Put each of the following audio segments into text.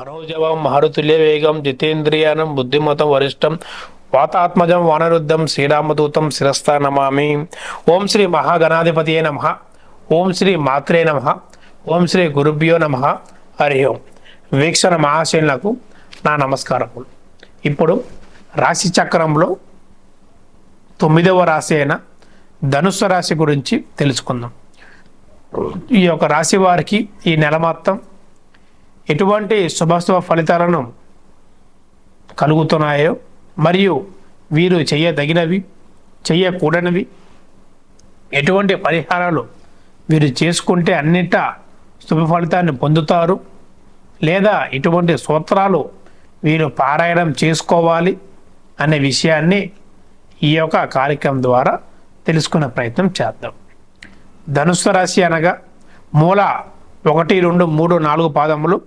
మనోజవం మారుతుల్య వేగం జితేంద్రియానం బుద్ధిమతం వరిష్టం వాతాత్మజం వానరుద్ధం శ్రీరామదూతం శిరస్థా నమామి. ఓం శ్రీ మహాగణాధిపతియే నమ. ఓం శ్రీ మాత్రే నమ. ఓం శ్రీ గురుభ్యో నమ. హరి ఓం. వీక్షణ మహాశైలకు నా నమస్కారములు. ఇప్పుడు రాశి చక్రంలో తొమ్మిదవ రాశి అయిన ధనుస్సు రాశి గురించి తెలుసుకుందాం. ఈ యొక్క రాశి వారికి ఈ నెల మొత్తం ఎటువంటి శుభశుభ ఫలితాలను కలుగుతున్నాయో మరియు వీరు చేయదగినవి చేయకూడనివి ఎటువంటి పరిహారాలు వీరు చేసుకుంటే అన్నిట శుభ ఫలితాన్ని పొందుతారు లేదా ఇటువంటి సూత్రాలు వీరు పారాయణం చేసుకోవాలి అనే విషయాన్ని ఈ యొక్క కార్యక్రమం ద్వారా తెలుసుకునే ప్రయత్నం చేద్దాం. ధనుస్సు రాశి అనగా మూల ఒకటి రెండు మూడు నాలుగు పాదములు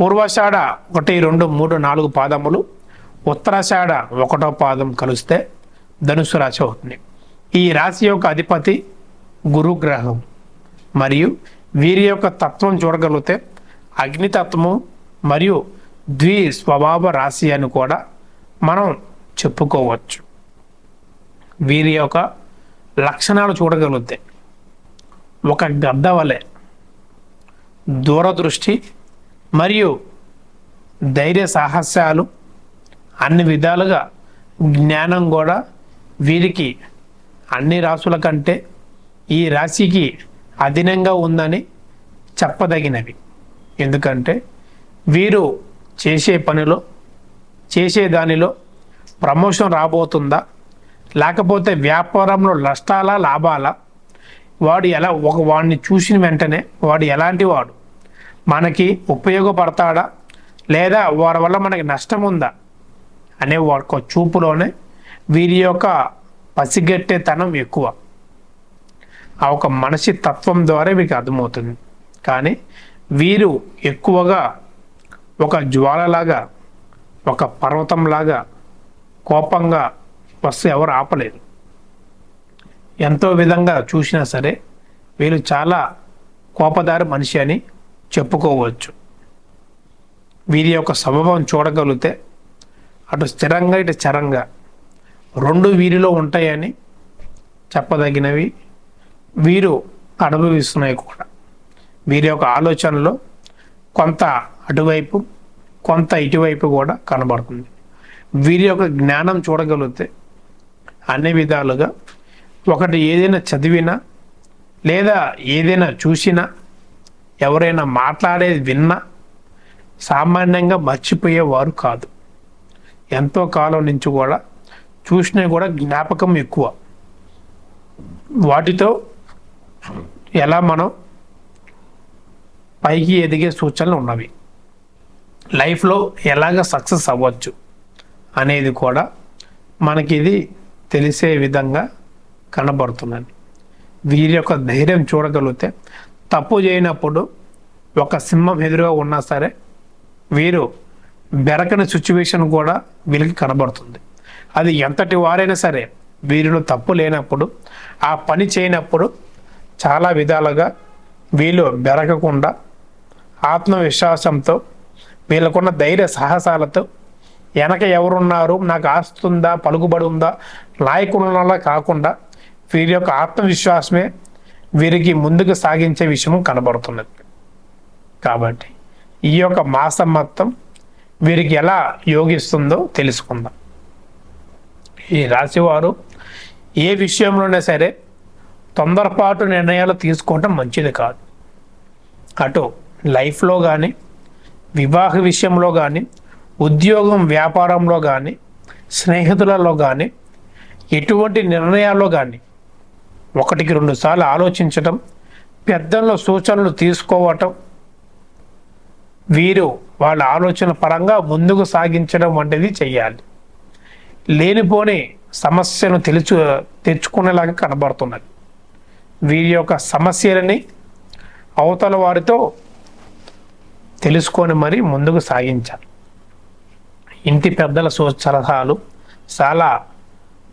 పూర్వషాఢ ఒకటి రెండు మూడు నాలుగు పాదములు ఉత్తరాషాఢ ఒకటో పాదం కలిస్తే ధనుసు రాశి అవుతుంది. ఈ రాశి యొక్క అధిపతి గురుగ్రహం. మరియు వీరి యొక్క తత్వం చూడగలిగితే అగ్నితత్వము మరియు ద్వి స్వభావ రాశి అని కూడా మనం చెప్పుకోవచ్చు. వీరి యొక్క లక్షణాలు చూడగలిగితే ఒక గద్ద వలె దూరదృష్టి మరియు ధైర్య సాహస్యాలు అన్ని విధాలుగా జ్ఞానం కూడా వీరికి అన్ని రాసుల కంటే ఈ రాశికి అధీనంగా ఉందని చెప్పదగినవి. ఎందుకంటే వీరు చేసే పనిలో చేసే దానిలో ప్రమోషన్ రాబోతుందా? లేకపోతే వ్యాపారంలో నష్టాలా లాభాలా? వాడు ఎలా ఒక వాడిని చూసిన వెంటనే వాడు ఎలాంటి వాడు? మనకి ఉపయోగపడతాడా? లేదా వారి వల్ల మనకి నష్టం ఉందా అనే ఒక చూపులోనే వీరి యొక్క పసిగట్టేతనం ఎక్కువ. ఆ ఒక మనిషి తత్వం ద్వారా వీరికి అర్థమవుతుంది. కానీ వీరు ఎక్కువగా ఒక జ్వాలలాగా ఒక పర్వతంలాగా కోపంగా వస్తే ఎవరు ఆపలేరు. ఎంతో విధంగా చూసినా సరే వీళ్ళు చాలా కోపదారి మనిషి అని చెప్పుకోవచ్చు. వీరి యొక్క స్వభావం చూడగలిగితే అటు స్థిరంగా ఇటు చరంగా రెండు వీరిలో ఉంటాయని చెప్పదగినవి వీరు అనుభవిస్తున్నాయి కూడా. వీరి యొక్క ఆలోచనలో కొంత అటువైపు కొంత ఇటువైపు కూడా కనబడుతుంది. వీరి యొక్క జ్ఞానం చూడగలిగితే అన్ని విధాలుగా ఒకటి ఏదైనా చదివినా లేదా ఏదైనా చూసినా ఎవరైనా మాట్లాడేది విన్నా సామాన్యంగా మర్చిపోయేవారు కాదు. ఎంతో కాలం నుంచి కూడా చూసినా కూడా జ్ఞాపకం ఎక్కువ. వాటితో ఎలా మనం పైకి ఎదిగే సూచనలు ఉన్నవి. లైఫ్లో ఎలాగ సక్సెస్ అవ్వచ్చు అనేది కూడా మనకి ఇది తెలిసే విధంగా కనబడుతున్నాను వీరి యొక్క ధైర్యం చూడగలిగితే తప్పు చేయనప్పుడు ఒక సింహం ఎదురుగా ఉన్నా సరే వీరు బెరకని సిచ్యువేషన్ కూడా వీళ్ళకి కనబడుతుంది. అది ఎంతటి వారైనా సరే వీరిలో తప్పు లేనప్పుడు ఆ పని చేయనప్పుడు చాలా విధాలుగా వీళ్ళు బెరకకుండా ఆత్మవిశ్వాసంతో వీళ్ళకున్న ధైర్య సాహసాలతో వెనక ఎవరున్నారు నాకు ఆస్తుందా పలుకుబడి ఉందా నాయకుల కాకుండా వీరి యొక్క ఆత్మవిశ్వాసమే వీరికి ముందుకు సాగించే విషయం కనబడుతున్నది. కాబట్టి ఈ యొక్క మాసం మొత్తం వీరికి ఎలా యోగిస్తుందో తెలుసుకుందాం. ఈ రాశివారు ఏ విషయంలోనే సరే తొందరపాటు నిర్ణయాలు తీసుకోవటం మంచిది కాదు. అటు లైఫ్లో కానీ వివాహ విషయంలో కానీ ఉద్యోగం వ్యాపారంలో కానీ స్నేహితులలో కానీ ఎటువంటి నిర్ణయాల్లో కానీ ఒకటికి రెండు సార్లు ఆలోచించటం పెద్దల సూచనలు తీసుకోవటం వీరు వాళ్ళ ఆలోచన పరంగా ముందుకు సాగించడం వంటిది చెయ్యాలి. లేనిపోని సమస్యను తెలుచు తెచ్చుకునేలాగా కనబడుతున్నది. వీరి యొక్క సమస్యలని అవతల వారితో తెలుసుకొని మరి ముందుకు సాగించాలి. ఇంటి పెద్దల సలహాలు చాలా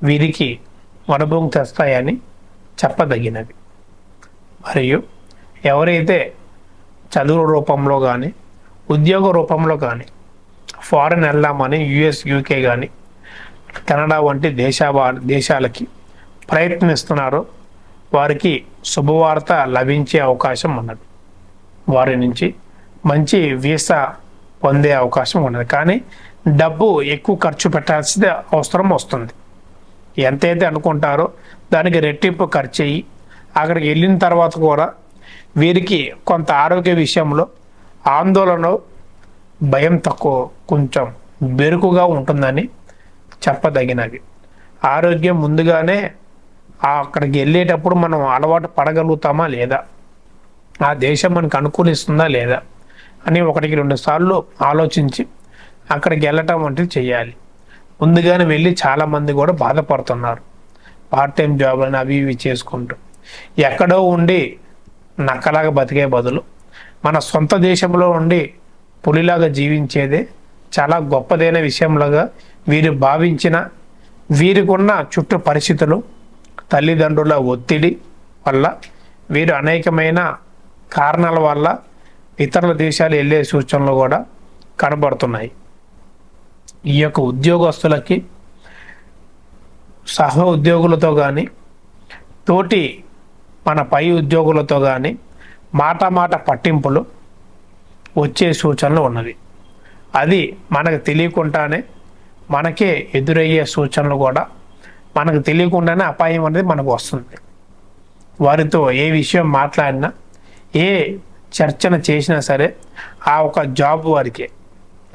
వీరికి అనుభవం తెస్తాయని చెప్పదగినవి. మరియు ఎవరైతే చదువు రూపంలో కానీ ఉద్యోగ రూపంలో కానీ ఫారెన్ వెళ్దామని యుఎస్ యూకే కానీ కెనడా వంటి దేశా దేశాలకి ప్రయత్నిస్తున్నారో వారికి శుభవార్త లభించే అవకాశం ఉన్నది. వారి నుంచి మంచి వీసా పొందే అవకాశం ఉన్నది. కానీ డబ్బు ఎక్కువ ఖర్చు పెట్టాల్సిన అవసరం వస్తుంది. ఎంతైతే అనుకుంటారో దానికి రెట్టింపు ఖర్చు అయ్యి అక్కడికి వెళ్ళిన తర్వాత కూడా వీరికి కొంత ఆరోగ్య విషయంలో ఆందోళన భయం తక్కువ కొంచెం బెరుకుగా ఉంటుందని చెప్పదగినవి. ఆరోగ్యం ముందుగానే అక్కడికి వెళ్ళేటప్పుడు మనం అలవాటు పడగలుగుతామా లేదా? ఆ దేశం మనకు అనుకూలిస్తుందా లేదా? అని ఒకటికి రెండు సార్లు ఆలోచించి అక్కడికి వెళ్ళటం వంటిది చేయాలి. ముందుగానే వెళ్ళి చాలామంది కూడా బాధపడుతున్నారు. పార్ట్ టైం జాబ్లను అవి ఇవి చేసుకుంటూ ఎక్కడో ఉండి నక్కలాగా బతికే బదులు మన సొంత దేశంలో ఉండి పులిలాగా జీవించేదే చాలా గొప్పదైన విషయంలాగా వీరు భావించిన వీరికున్న చుట్టూ పరిస్థితులు తల్లిదండ్రుల ఒత్తిడి వల్ల వీరు అనేకమైన కారణాల వల్ల ఇతరుల దేశాలు వెళ్ళే సూచనలు కూడా కనబడుతున్నాయి. ఈ యొక్క ఉద్యోగస్తులకి సహ ఉద్యోగులతో కానీ తోటి మన పై ఉద్యోగులతో కానీ మాట మాట పట్టింపులు వచ్చే సూచనలు ఉన్నవి. అది మనకు తెలియకుండానే మనకే ఎదురయ్యే సూచనలు కూడా మనకు తెలియకుండానే అపాయం అనేది మనకు వస్తుంది. వారితో ఏ విషయం మాట్లాడినా ఏ చర్చన చేసినా సరే ఆ ఒక జాబ్ వారికే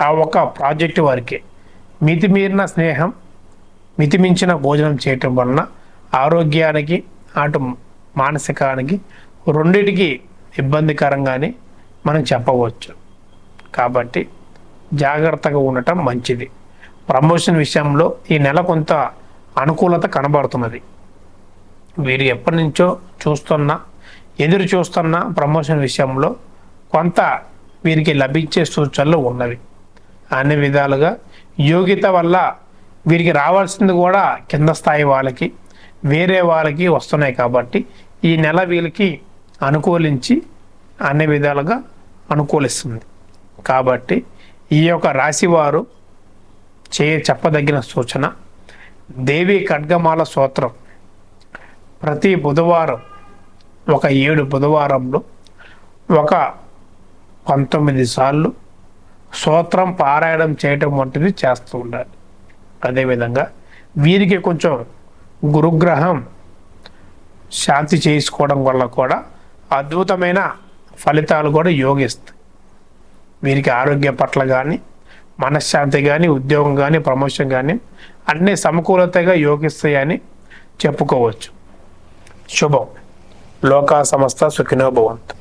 ఆ ఒక ప్రాజెక్టు వారికే మితిమీరిన స్నేహం మితిమించిన భోజనం చేయటం వలన ఆరోగ్యానికి అటు మానసికానికి రెండిటికి ఇబ్బందికరంగానే మనం చెప్పవచ్చు. కాబట్టి జాగ్రత్తగా ఉండటం మంచిది. ప్రమోషన్ విషయంలో ఈ నెల కొంత అనుకూలత కనబడుతున్నది. వీరు ఎప్పటి నుంచో చూస్తున్నా ఎదురు చూస్తున్న ప్రమోషన్ విషయంలో కొంత వీరికి లభించే సూచనలు ఉన్నవి. అన్ని విధాలుగా యోగ్యత వల్ల వీరికి రావాల్సింది కూడా కింద స్థాయి వాళ్ళకి వేరే వాళ్ళకి వస్తున్నాయి కాబట్టి ఈ నెల వీళ్ళకి అనుకూలించి అన్ని విధాలుగా అనుకూలిస్తుంది. కాబట్టి ఈ యొక్క రాశివారు చే చెప్పదగిన సూచన దేవి ఖడ్గమాల సూత్రం. ప్రతి బుధవారం ఒక ఏడు బుధవారంలో ఒక పంతొమ్మిది సార్లు సూత్రం పారాయణం చేయటం వంటిది చేస్తూ ఉండాలి. అదేవిధంగా వీరికి కొంచెం గురుగ్రహం శాంతి చేసుకోవడం వల్ల కూడా అద్భుతమైన ఫలితాలు కూడా యోగిస్తాయి. వీరికి ఆరోగ్య పట్ల కానీ మనశ్శాంతి కానీ ఉద్యోగం కానీ ప్రమోషన్ కానీ అన్ని సమకూలతగా యోగిస్తాయని చెప్పుకోవచ్చు. శుభం. లోకా సంస్థ సుఖినోభవంతు